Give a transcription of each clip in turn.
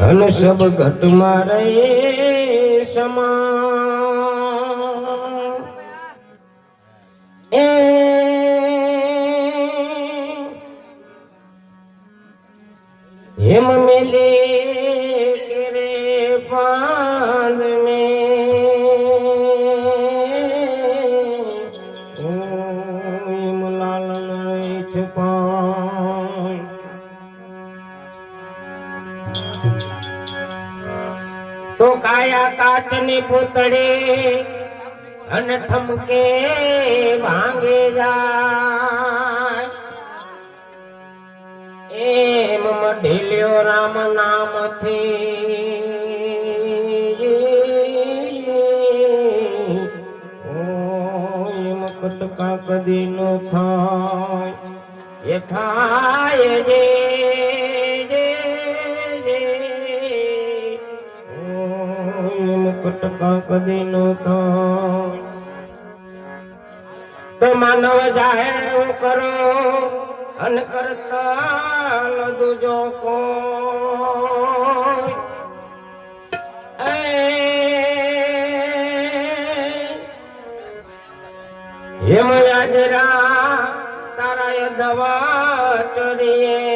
હન સબ ઘટમાં રહે સમા. એ હેમ મેલે કેરે પાંદ में હિમ લાલન રહે કાયા કાચની પૂતળી અને ઠમકે ભાંગે જાય. એમ મઢીલ્યો રામ નામથી. એમ કટકા કદી નો થાય. એ થાય જે કટકા કદી નો થાય તો માનવ જાહેર કરો અન કરતા દુજો કો હેમ તારા દવા ચરીએ.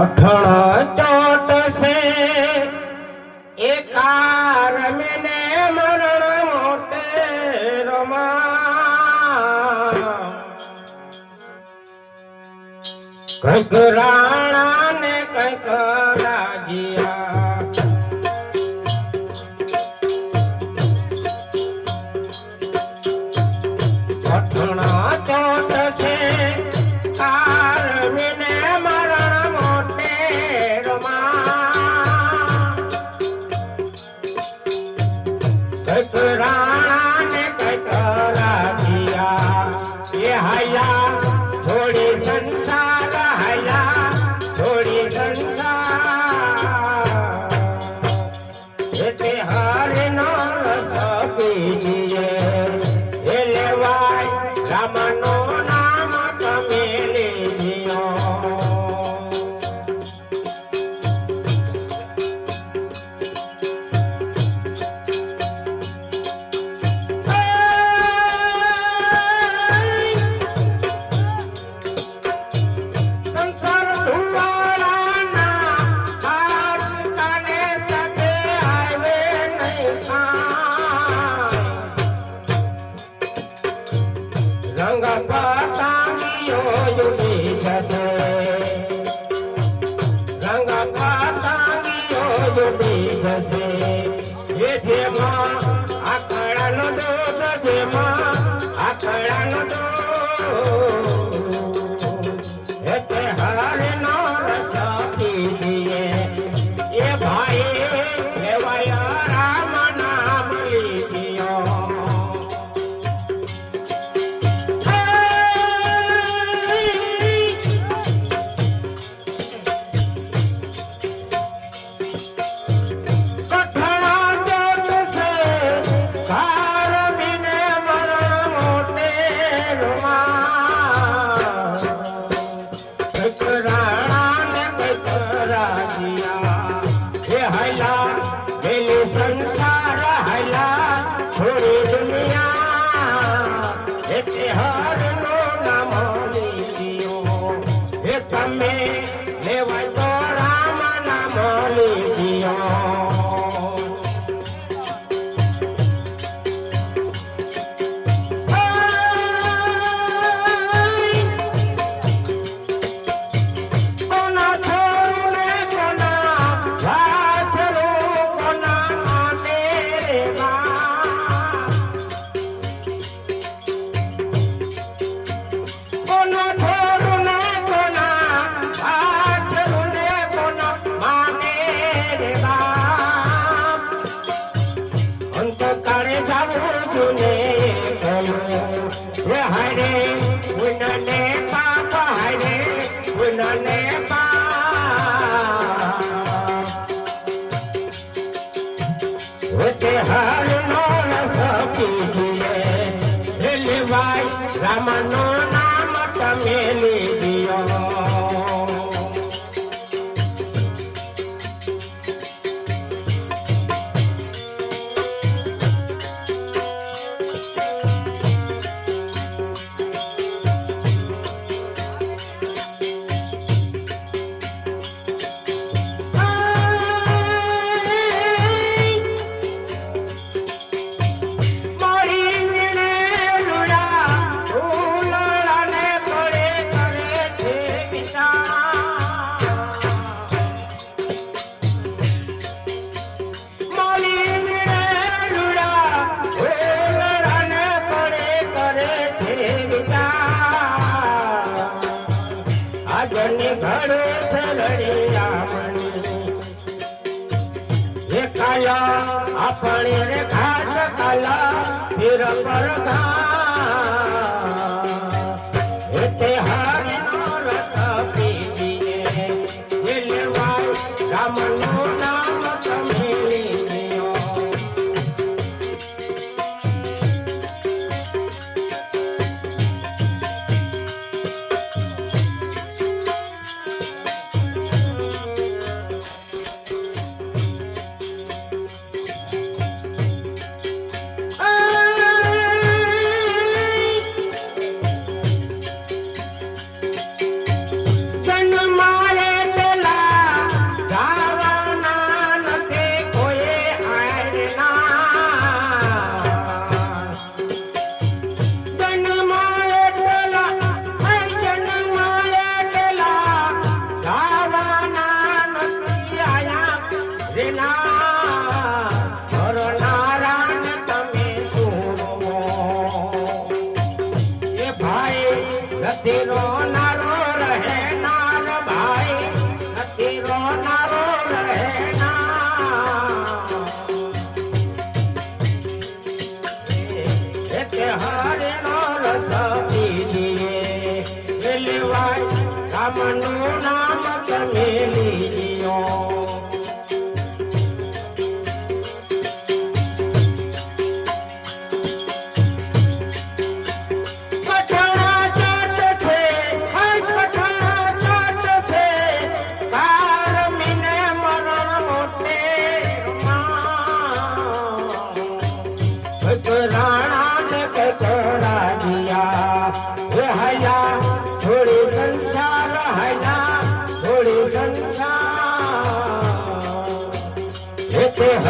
कठण चोट से एकार मिले मरण मोटे रमा गगरा જેમાં આખડાનો દોધ જેમાં આખડાનો દૂધ Hello, sunshine. वाला सिर पर हिते हार रस पी दिए दिल वाल राम સતીનો નારો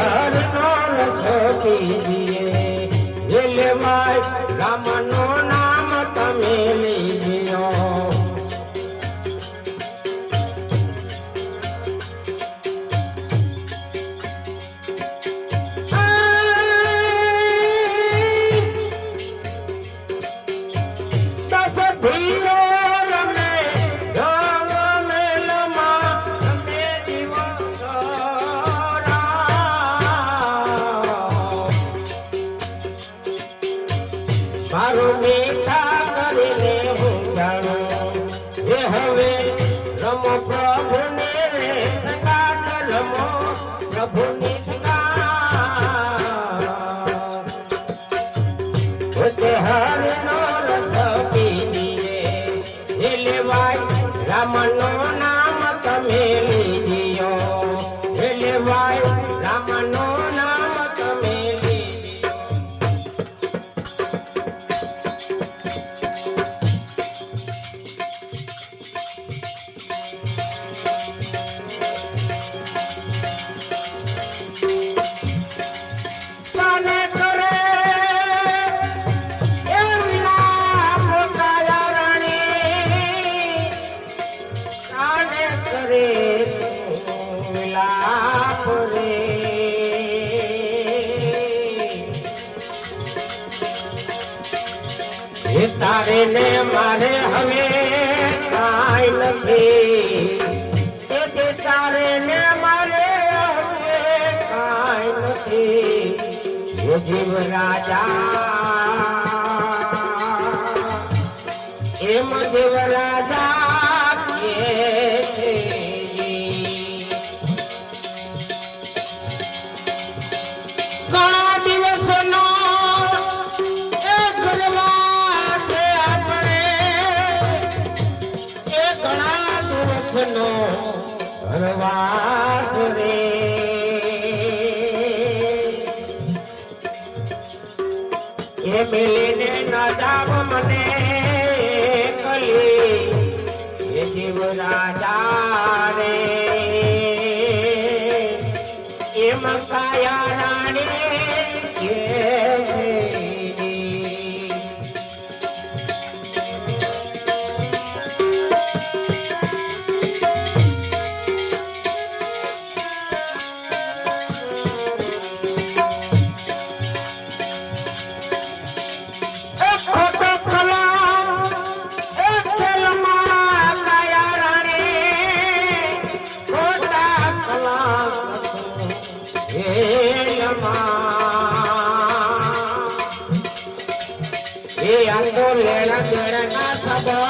ધરનાર સતી જીએ એલે માય રામનો મીઠા કરીને ભૂંધાણો એ હવે રમો પ્રભુને રે સકાત રમો પ્રભુની રામનો નામ તમે તારે મારે હવે કાંઈ નથી. તે તારે ને મારે હવે કાંઈ નથી. જીવ રાજા, એમ જીવ રાજા મેલીને ન મને કલી હે જીવ રાજા રે એમ કાયા Baba.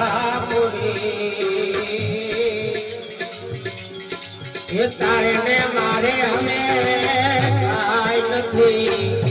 તારે ને મારે અમે નથી.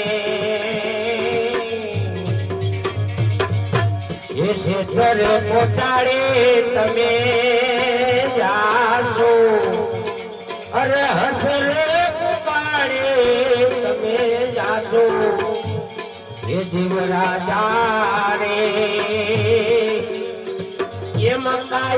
ઘર પોતાડે તમે જાશો. અરે હસર પાડે તમે જાશો. એ જીવરાજા રે એમ કાયા